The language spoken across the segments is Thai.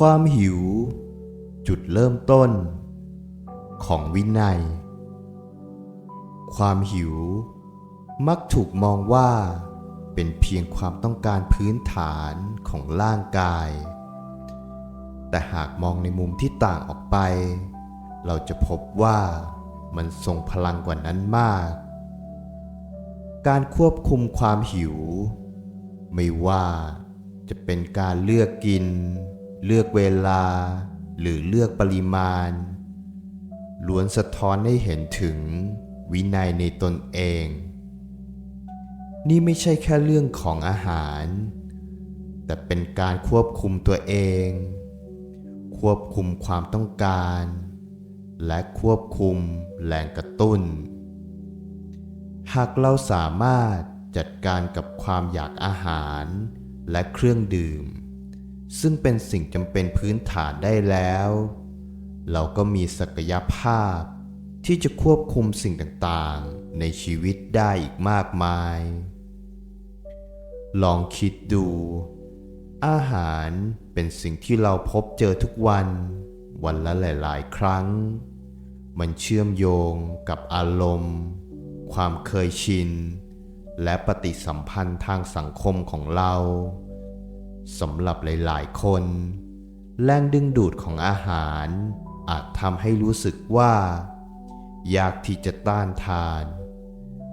ความหิว จุดเริ่มต้น ของวินัย ความหิว มักถูกมองว่า เป็นเพียงความต้องการพื้นฐานของร่างกาย แต่หากมองในมุมที่ต่างออกไป เราจะพบว่ามันทรงพลังกว่านั้นมาก การควบคุมความหิว ไม่ว่าจะเป็นการเลือกกิน เลือกเวลา หรือเลือกปริมาณ ล้วนสะท้อนให้เห็นถึงวินัยในตนเอง นี่ไม่ใช่แค่เรื่องของอาหาร แต่เป็นการควบคุมตัวเอง ควบคุมความต้องการ และควบคุมแรงกระตุ้น หากเราสามารถจัดการกับความอยากอาหารและเครื่องดื่ม ซึ่งเป็นสิ่งจำเป็นพื้นฐานได้แล้ว เราก็มีศักยภาพ ที่จะควบคุมสิ่งต่างๆ ในชีวิตได้อีกมากมาย ลองคิดดู อาหารเป็นสิ่งที่เราพบเจอทุกวัน วันละหลาย ๆ ครั้ง มันเชื่อมโยงกับอารมณ์ ความเคยชิน และปฏิสัมพันธ์ทางสังคมของเรา สำหรับหลายๆ คน แรงดึงดูดของอาหาร อาจทำให้รู้สึกว่า ยากที่จะต้านทาน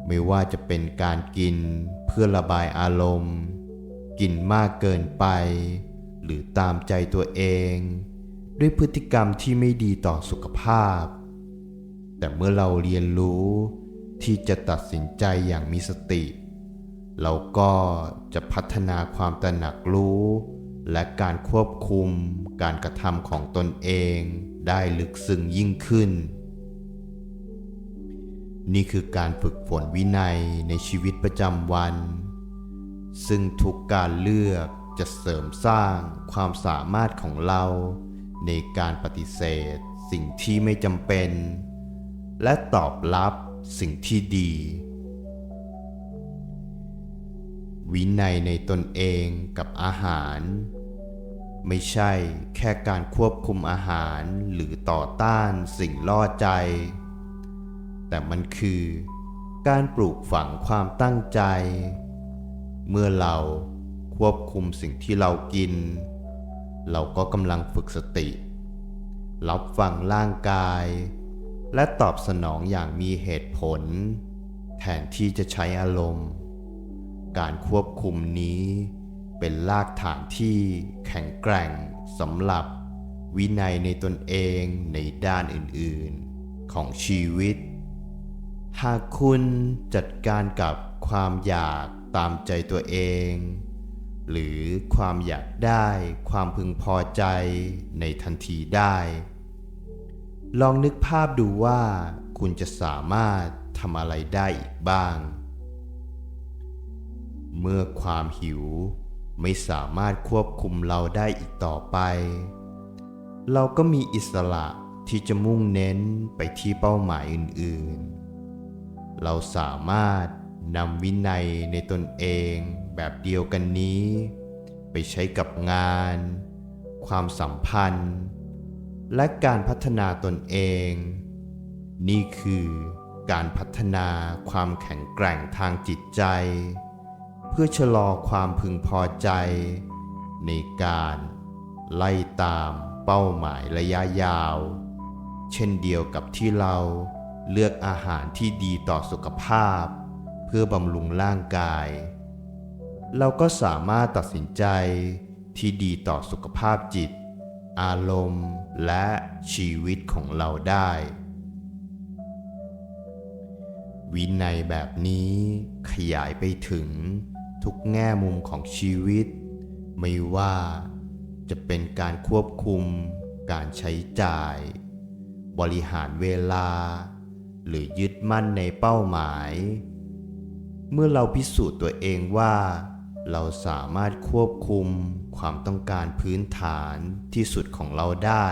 ไม่ว่าจะเป็นการกินเพื่อระบายอารมณ์ กินมากเกินไป หรือตามใจตัวเอง ด้วยพฤติกรรมที่ไม่ดีต่อสุขภาพ แต่เมื่อเราเรียนรู้ที่จะตัดสินใจอย่างมีสติ เราก็จะพัฒนาความตระหนักรู้ และการควบคุมการกระทำของตนเองได้ลึกซึ้งยิ่งขึ้น นี่คือการฝึกฝนวินัยในชีวิตประจำวัน ซึ่งทุกการเลือกจะเสริมสร้างความสามารถของเราในการปฏิเสธ สิ่งที่ไม่จำเป็น และตอบรับสิ่งที่ดี วินัยในตนเองกับอาหาร ไม่ใช่แค่การควบคุมอาหารหรือต่อต้านสิ่งล่อใจ แต่มันคือการปลูกฝังความตั้งใจ เมื่อเราควบคุมสิ่งที่เรากิน เราก็กำลังฝึกสติ รับฟังร่างกาย และตอบสนองอย่างมีเหตุผล แทนที่จะใช้อารมณ์ การควบคุมนี้เป็นรากฐานที่แข็งแกร่งสำหรับวินัยในตนเองในด้านอื่นๆ ของชีวิต หากคุณจัดการกับความอยากตามใจตัวเอง หรือความอยากได้ความพึงพอใจในทันทีได้ ลองนึกภาพดูว่าคุณจะสามารถทำอะไรได้อีกบ้าง เมื่อความหิวไม่สามารถควบคุมเราได้อีกต่อไป เราก็มีอิสระที่จะมุ่งเน้นไปที่เป้าหมายอื่นๆ เราสามารถนำวินัยในตนเองแบบเดียวกันนี้ ไปใช้กับงาน ความสัมพันธ์ และการพัฒนาตนเอง นี่คือการพัฒนาความแข็งแกร่งทางจิตใจ เพื่อชะลอความพึงพอใจ ในการไล่ตามเป้าหมายระยะยาว เช่นเดียวกับที่เราเลือกอาหารที่ดีต่อสุขภาพ เพื่อบำรุงร่างกาย เราก็สามารถตัดสินใจที่ดีต่อสุขภาพจิต อารมณ์และชีวิตของเราได้ วินัยแบบนี้ขยายไปถึง ทุกแง่มุมของชีวิต ไม่ว่าจะเป็นการควบคุม การใช้จ่าย บริหารเวลา หรือยึดมั่นในเป้าหมาย เมื่อเราพิสูจน์ตัวเองว่า เราสามารถควบคุมความต้องการพื้นฐานที่สุดของเราได้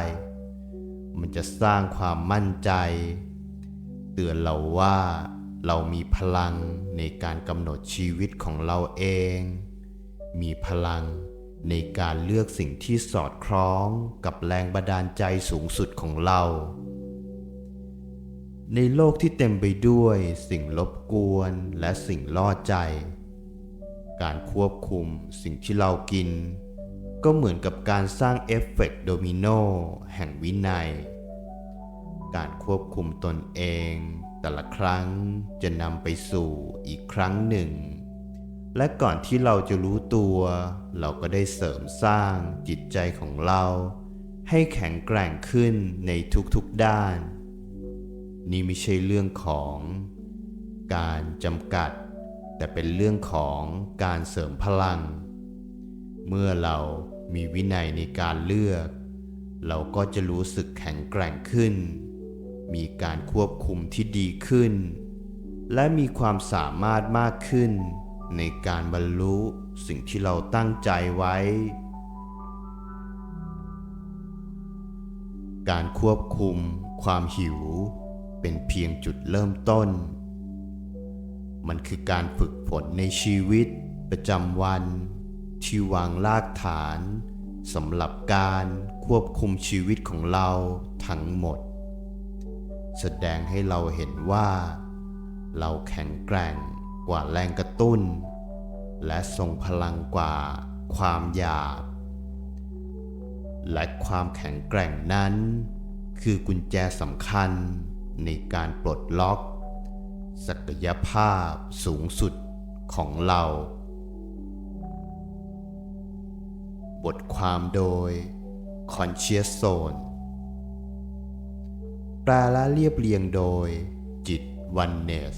มันจะสร้างความมั่นใจ เตือนเราว่า เรามีพลังในการกำหนดชีวิตของเราเอง มีพลังในการเลือกสิ่งที่สอดคล้องกับแรงบันดาลใจสูงสุดของเรา ในโลกที่เต็มไปด้วยสิ่งรบกวนและสิ่งล่อใจ การควบคุมสิ่งที่เรากิน ก็เหมือนกับการสร้างเอฟเฟกต์โดมิโนแห่งวินัย การควบคุมตนเอง แต่ละครั้งจะนำไปสู่อีกครั้งหนึ่ง และก่อนที่เราจะรู้ตัว เราก็ได้เสริมสร้างจิตใจของเรา ให้แข็งแกร่งขึ้นในทุกๆด้าน นี่ไม่ใช่เรื่องของการจำกัด แต่เป็นเรื่องของการเสริมพลัง เมื่อเรามีวินัยในการเลือก เราก็จะรู้สึกแข็งแกร่งขึ้น มีการควบคุมที่ดีขึ้น และมีความสามารถมากขึ้น ในการบรรลุสิ่งที่เราตั้งใจไว้ การควบคุมความหิว เป็นเพียงจุดเริ่มต้น มันคือการฝึกฝนในชีวิตประจำวัน ที่วางรากฐานสำหรับการควบคุมชีวิตของเราทั้งหมด แสดงให้เราเห็นว่า เราแข็งแกร่งกว่าแรงกระตุ้น และทรงพลังกว่าความอยากและความแข็งแกร่งนั้น คือกุญแจสำคัญในการปลดล็อก ศักยภาพสูงสุดของเรา บทความโดย Conscious Zone ปลและเรียบเรียงโดยจิตวันเนส